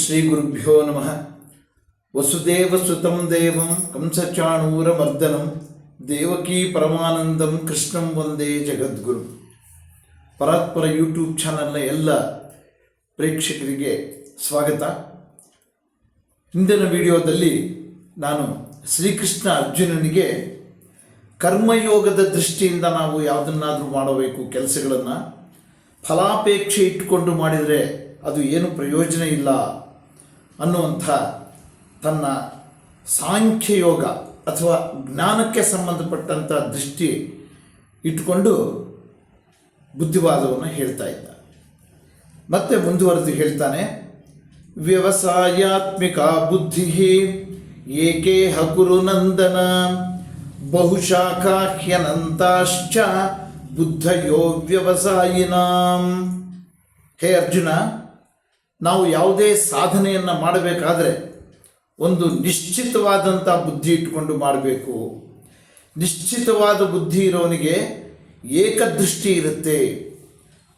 ಶ್ರೀ ಗುರುಭ್ಯೋ ನಮಃ ವಸುದೇವ ಸುತಂ ದೇವಂ ಕಂಸಚಾಣೂರಮರ್ದನಂ ದೇವಕೀ ಪರಮಾನಂದಂ ಕೃಷ್ಣಂ ವಂದೇ ಜಗದ್ಗುರು ಪರಾತ್ಪರ ಯೂಟ್ಯೂಬ್ ಚಾನಲ್ನ ಎಲ್ಲ ಪ್ರೇಕ್ಷಕರಿಗೆ ಸ್ವಾಗತ. ಹಿಂದಿನ ವಿಡಿಯೋದಲ್ಲಿ ನಾನು ಶ್ರೀಕೃಷ್ಣ ಅರ್ಜುನನಿಗೆ ಕರ್ಮಯೋಗದ ದೃಷ್ಟಿಯಿಂದ ನಾವು ಯಾವುದನ್ನಾದರೂ ಮಾಡಬೇಕು, ಕೆಲಸಗಳನ್ನು ಫಲಾಪೇಕ್ಷೆ ಇಟ್ಟುಕೊಂಡು ಮಾಡಿದರೆ ಅದು ಏನು ಪ್ರಯೋಜನ ಇಲ್ಲ ಅನ್ನುವಂಥ ತನ್ನ ಸಾಂಖ್ಯಯೋಗ ಅಥವಾ ಜ್ಞಾನಕ್ಕೆ ಸಂಬಂಧಪಟ್ಟಂಥ ದೃಷ್ಟಿ ಇಟ್ಟುಕೊಂಡು ಬುದ್ಧಿವಾದವನ್ನು ಹೇಳ್ತಾ ಇದ್ದ. ಮತ್ತೆ ಮುಂದುವರೆದು ಹೇಳ್ತಾನೆ, ವ್ಯವಸಾಯಾತ್ಮಿಕ ಬುದ್ಧಿ ಏಕೆ ಹಕುರು ನಂದನ, ಬಹುಶಾಖಾಹ್ಯನಂತಾಶ್ಚ ಬುದ್ಧಯೋ ವ್ಯವಸಾಯಿನಾಂ. ಹೇ ಅರ್ಜುನ ನಾವು ಯಾವುದೇ ಸಾಧನೆಯನ್ನು ಮಾಡಬೇಕಾದ್ರೆ ಒಂದು ನಿಶ್ಚಿತವಾದಂಥ ಬುದ್ಧಿ ಇಟ್ಕೊಂಡು ಮಾಡಬೇಕು. ನಿಶ್ಚಿತವಾದ ಬುದ್ಧಿ ಇರೋವನಿಗೆ ಏಕದೃಷ್ಟಿ ಇರುತ್ತೆ.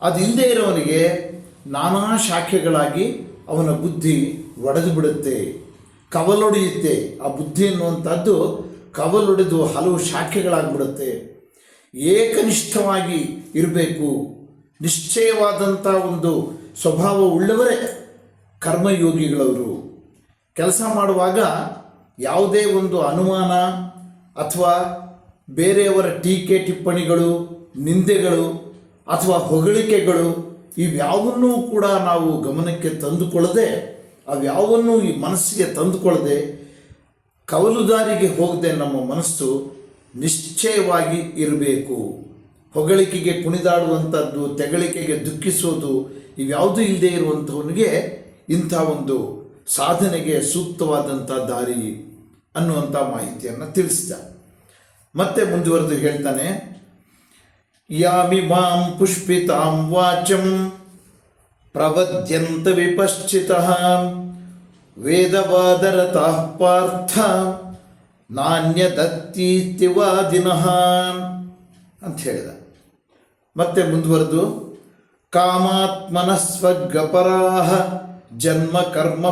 ಅದಿಲ್ಲದೆ ಇರೋವನಿಗೆ ನಾನಾ ಶಾಖೆಗಳಾಗಿ ಅವನ ಬುದ್ಧಿ ಒಡೆದು ಬಿಡುತ್ತೆ ಕವಲೊಡೆಯುತ್ತೆ. ಆ ಬುದ್ಧಿ ಅನ್ನುವಂಥದ್ದು ಕವಲೊಡೆದು ಹಲವು ಶಾಖೆಗಳಾಗ್ಬಿಡುತ್ತೆ. ಏಕನಿಷ್ಠವಾಗಿ ಇರಬೇಕು. ನಿಶ್ಚಯವಾದಂಥ ಒಂದು ಸ್ವಭಾವ ಉಳ್ಳವರೇ ಕರ್ಮಯೋಗಿಗಳವರು. ಕೆಲಸ ಮಾಡುವಾಗ ಯಾವುದೇ ಒಂದು ಅನುಮಾನ ಅಥವಾ ಬೇರೆಯವರ ಟೀಕೆ ಟಿಪ್ಪಣಿಗಳು, ನಿಂದೆಗಳು ಅಥವಾ ಹೊಗಳಿಕೆಗಳು ಇವ್ಯಾವನ್ನೂ ಕೂಡ ನಾವು ಗಮನಕ್ಕೆ ತಂದುಕೊಳ್ಳದೆ, ಅವ್ಯಾವನ್ನೂ ಈ ಮನಸ್ಸಿಗೆ ತಂದುಕೊಳ್ಳದೆ ಕವಲುದಾರಿಗೆ ಹೋಗದೆ ನಮ್ಮ ಮನಸ್ಸು ನಿಶ್ಚಯವಾಗಿ ಇರಬೇಕು. ಹೊಗಳಿಕೆಗೆ ಕುಣಿದಾಡುವಂಥದ್ದು, ತೆಗಳಿಕೆಗೆ ದುಃಖಿಸೋದು ಇವ್ಯಾವುದೂ ಇಲ್ಲದೆ ಇರುವಂಥವನಿಗೆ ಇಂಥ ಒಂದು ಸಾಧನೆಗೆ ಸೂಕ್ತವಾದಂಥ ದಾರಿ ಅನ್ನುವಂಥ ಮಾಹಿತಿಯನ್ನು ತಿಳಿಸಿದ. ಮತ್ತೆ ಮುಂದುವರೆದು ಹೇಳ್ತಾನೆ, ಯಾಮಿ ಮಾಂ ಪುಷ್ಪಿತಾಂ ವಾಚಂ ಪ್ರವದ್ಯಂತ ವಿಪಶ್ಚಿತಃ ವೇದವಾದರತಃ ಪಾರ್ಥ ನಾಣ್ಯದತ್ತೀತಿವಾದಿನಃ ಅಂತ ಹೇಳಿದ. ಮತ್ತೆ ಮುಂದುವರೆದು ಕಾಮಾತ್ಮನಸ್ವರ್ಗಪರಾಹ, ಜನ್ಮ ಕರ್ಮ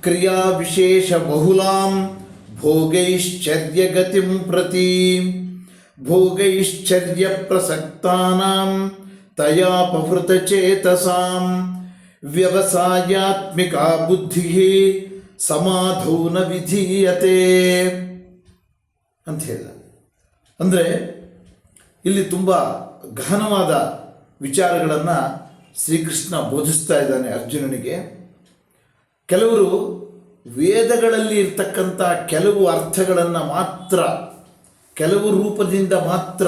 ಕ್ರಿಯಾ ವಿಶೇಷ ಬಹುಲಾಂ, ಭೋಗೈಶ್ಚರ್ಯಗತಿಂ ಪ್ರತಿ. ಭೋಗೈಶ್ಚರ್ಯ ಪ್ರಸಕ್ತಾನಾಂ ತಯಾಪಹೃತಚೇತಸಾಂ ವ್ಯವಸಾಯಾತ್ಮಿಕಾ ಬುದ್ಧಿ ಸಮಾಧೂನ ವಿಧೀಯತೆ. ಅಂತ ಹೇಳಿದ ಅಂದರೆ, ಇಲ್ಲಿ ತುಂಬ ಗಹನವಾದ ವಿಚಾರಗಳನ್ನು ಶ್ರೀಕೃಷ್ಣ ಬೋಧಿಸ್ತಾ ಇದ್ದಾನೆ ಅರ್ಜುನನಿಗೆ. ಕೆಲವರು ವೇದಗಳಲ್ಲಿ ಇರ್ತಕ್ಕಂಥ ಕೆಲವು ಅರ್ಥಗಳನ್ನು ಮಾತ್ರ, ಕೆಲವು ರೂಪದಿಂದ ಮಾತ್ರ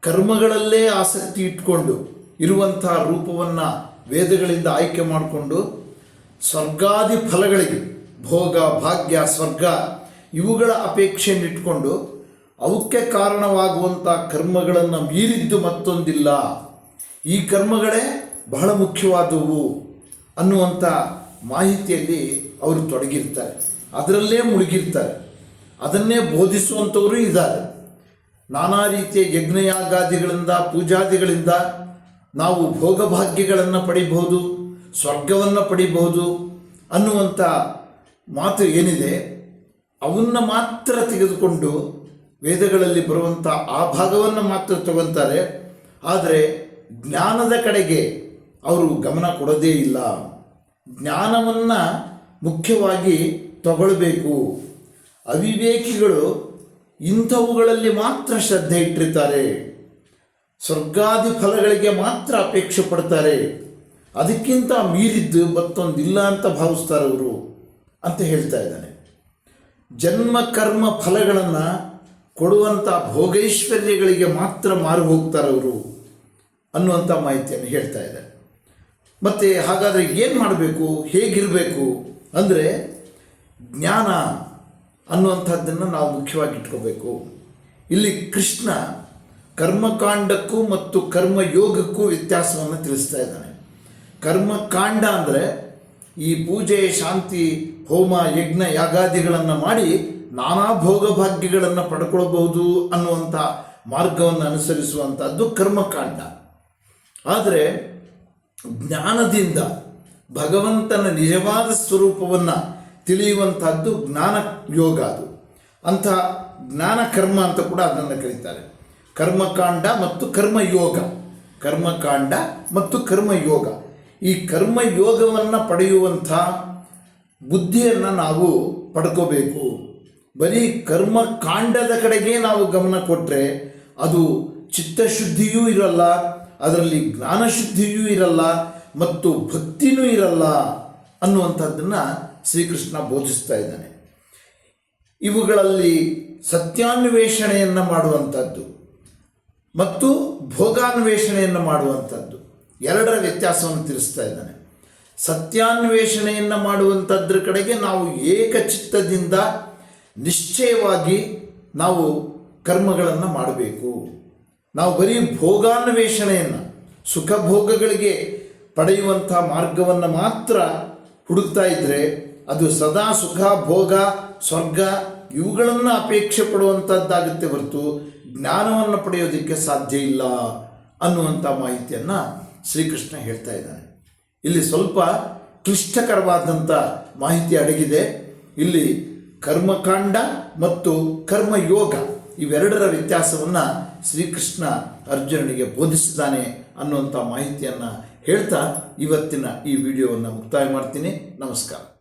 ಕರ್ಮಗಳಲ್ಲೇ ಆಸಕ್ತಿ ಇಟ್ಕೊಂಡು ಇರುವಂತಹ ರೂಪವನ್ನು ವೇದಗಳಿಂದ ಆಯ್ಕೆ ಮಾಡಿಕೊಂಡು ಸ್ವರ್ಗಾದಿ ಫಲಗಳಿಗೆ, ಭೋಗ, ಭಾಗ್ಯ, ಸ್ವರ್ಗ ಇವುಗಳ ಅಪೇಕ್ಷೆಯನ್ನು ಇಟ್ಕೊಂಡು ಅವಕ್ಕೆ ಕಾರಣವಾಗುವಂಥ ಕರ್ಮಗಳನ್ನು ಮೀರಿದ್ದು ಮತ್ತೊಂದಿಲ್ಲ. ಈ ಕರ್ಮಗಳೇ ಬಹಳ ಮುಖ್ಯವಾದವು ಅನ್ನುವಂಥ ಮಾಹಿತಿಯಲ್ಲಿ ಅವರು ತೊಡಗಿರ್ತಾರೆ. ಅದರಲ್ಲೇ ಮುಳುಗಿರ್ತಾರೆ. ಅದನ್ನೇ ಬೋಧಿಸುವಂಥವರು ಇದ್ದಾರೆ. ನಾನಾ ರೀತಿಯ ಯಜ್ಞಯಾಗಾದಿಗಳಿಂದ, ಪೂಜಾದಿಗಳಿಂದ ನಾವು ಭೋಗಭಾಗ್ಯಗಳನ್ನು ಪಡಿಬಹುದು, ಸ್ವರ್ಗವನ್ನು ಪಡಿಬಹುದು ಅನ್ನುವಂಥ ಮಾತು ಏನಿದೆ, ಅವನ್ನು ಮಾತ್ರ ತೆಗೆದುಕೊಂಡು ವೇದಗಳಲ್ಲಿ ಬರುವಂಥ ಆ ಭಾಗವನ್ನು ಮಾತ್ರ ತಗೊಂತಾರೆ. ಆದರೆ ಜ್ಞಾನದ ಕಡೆಗೆ ಅವರು ಗಮನ ಕೊಡೋದೇ ಇಲ್ಲ. ಜ್ಞಾನವನ್ನು ಮುಖ್ಯವಾಗಿ ತಗೊಳ್ಬೇಕು. ಅವಿವೇಕಿಗಳು ಇಂಥವುಗಳಲ್ಲಿ ಮಾತ್ರ ಶ್ರದ್ಧೆ ಇಟ್ಟಿರ್ತಾರೆ. ಸ್ವರ್ಗಾದಿ ಫಲಗಳಿಗೆ ಮಾತ್ರ ಅಪೇಕ್ಷೆ ಪಡ್ತಾರೆ. ಅದಕ್ಕಿಂತ ಮೀರಿದ್ದು ಮತ್ತೊಂದಿಲ್ಲ ಅಂತ ಭಾವಿಸ್ತಾರೆ ಅವರು ಅಂತ ಹೇಳ್ತಾ ಇದ್ದಾನೆ. ಜನ್ಮ, ಕರ್ಮ, ಫಲಗಳನ್ನು ಕೊಡುವಂಥ ಭೋಗೈಶ್ವರ್ಯಗಳಿಗೆ ಮಾತ್ರ ಮಾರು ಹೋಗ್ತಾರೆ ಅವರು ಅನ್ನುವಂಥ ಮಾಹಿತಿಯನ್ನು ಹೇಳ್ತಾ ಇದೆ. ಮತ್ತು ಹಾಗಾದರೆ ಏನು ಮಾಡಬೇಕು? ಹೇಗಿರಬೇಕು? ಅಂದರೆ ಜ್ಞಾನ ಅನ್ನುವಂಥದ್ದನ್ನು ನಾವು ಮುಖ್ಯವಾಗಿ ಇಟ್ಕೋಬೇಕು. ಇಲ್ಲಿ ಕೃಷ್ಣ ಕರ್ಮಕಾಂಡಕ್ಕೂ ಮತ್ತು ಕರ್ಮಯೋಗಕ್ಕೂ ವ್ಯತ್ಯಾಸವನ್ನು ತಿಳಿಸ್ತಾ ಇದ್ದಾನೆ. ಕರ್ಮಕಾಂಡ ಅಂದರೆ ಈ ಪೂಜೆ, ಶಾಂತಿ, ಹೋಮ, ಯಜ್ಞ, ಯಾಗಾದಿಗಳನ್ನು ಮಾಡಿ ನಾನಾ ಭೋಗಭಾಗ್ಯಗಳನ್ನು ಪಡ್ಕೊಳ್ಬಹುದು ಅನ್ನುವಂಥ ಮಾರ್ಗವನ್ನು ಅನುಸರಿಸುವಂಥದ್ದು ಕರ್ಮಕಾಂಡ. ಆದರೆ ಜ್ಞಾನದಿಂದ ಭಗವಂತನ ನಿಜವಾದ ಸ್ವರೂಪವನ್ನು ತಿಳಿಯುವಂಥದ್ದು ಜ್ಞಾನ ಯೋಗ ಅದು. ಅಂಥ ಜ್ಞಾನ ಕರ್ಮ ಅಂತ ಕೂಡ ಅದನ್ನು ಕರೀತಾರೆ. ಕರ್ಮಕಾಂಡ ಮತ್ತು ಕರ್ಮಯೋಗ. ಕರ್ಮಕಾಂಡ ಮತ್ತು ಕರ್ಮಯೋಗ. ಈ ಕರ್ಮಯೋಗವನ್ನು ಪಡೆಯುವಂಥ ಬುದ್ಧಿಯನ್ನು ನಾವು ಪಡ್ಕೋಬೇಕು. ಬರೀ ಕರ್ಮ ಕಾಂಡದ ಕಡೆಗೆ ನಾವು ಗಮನ ಕೊಟ್ಟರೆ ಅದು ಚಿತ್ತಶುದ್ಧಿಯೂ ಇರಲ್ಲ, ಅದರಲ್ಲಿ ಜ್ಞಾನಶುದ್ಧಿಯೂ ಇರಲ್ಲ ಮತ್ತು ಭಕ್ತಿನೂ ಇರಲ್ಲ ಅನ್ನುವಂಥದ್ದನ್ನು ಶ್ರೀಕೃಷ್ಣ ಬೋಧಿಸ್ತಾ ಇದ್ದಾನೆ. ಇವುಗಳಲ್ಲಿ ಸತ್ಯಾನ್ವೇಷಣೆಯನ್ನು ಮಾಡುವಂಥದ್ದು ಮತ್ತು ಭೋಗಾನ್ವೇಷಣೆಯನ್ನು ಮಾಡುವಂಥದ್ದು ಎರಡರ ವ್ಯತ್ಯಾಸವನ್ನು ತಿಳಿಸ್ತಾ ಇದ್ದಾನೆ. ಸತ್ಯಾನ್ವೇಷಣೆಯನ್ನು ಮಾಡುವಂಥದ್ರ ಕಡೆಗೆ ನಾವು ಏಕಚಿತ್ತದಿಂದ ನಿಶ್ಚಯವಾಗಿ ನಾವು ಕರ್ಮಗಳನ್ನು ಮಾಡಬೇಕು. ನಾವು ಬರೀ ಭೋಗಾನ್ವೇಷಣೆಯನ್ನು ಸುಖ ಭೋಗಗಳಿಗೆ ಪಡೆಯುವಂಥ ಮಾರ್ಗವನ್ನು ಮಾತ್ರ ಹುಡುಕ್ತಾ ಇದ್ದರೆ ಅದು ಸದಾ ಸುಖ, ಭೋಗ, ಸ್ವರ್ಗ ಇವುಗಳನ್ನು ಅಪೇಕ್ಷೆ ಪಡುವಂಥದ್ದಾಗುತ್ತೆ ಹೊರತು ಜ್ಞಾನವನ್ನು ಪಡೆಯೋದಕ್ಕೆ ಸಾಧ್ಯ ಇಲ್ಲ ಅನ್ನುವಂಥ ಮಾಹಿತಿಯನ್ನು ಶ್ರೀಕೃಷ್ಣ ಹೇಳ್ತಾ ಇದ್ದಾನೆ. ಇಲ್ಲಿ ಸ್ವಲ್ಪ ಕ್ಲಿಷ್ಟಕರವಾದಂಥ ಮಾಹಿತಿ ಅಡಗಿದೆ. ಇಲ್ಲಿ ಕರ್ಮಕಾಂಡ ಮತ್ತು ಕರ್ಮಯೋಗ ಇವೆರಡರ ವ್ಯತ್ಯಾಸವನ್ನು ಶ್ರೀಕೃಷ್ಣ ಅರ್ಜುನನಿಗೆ ಬೋಧಿಸಿದ್ದಾನೆ ಅನ್ನುವಂಥ ಮಾಹಿತಿಯನ್ನು ಹೇಳ್ತಾ ಇವತ್ತಿನ ಈ ವಿಡಿಯೋವನ್ನು ಮುಕ್ತಾಯ ಮಾಡ್ತೀನಿ. ನಮಸ್ಕಾರ.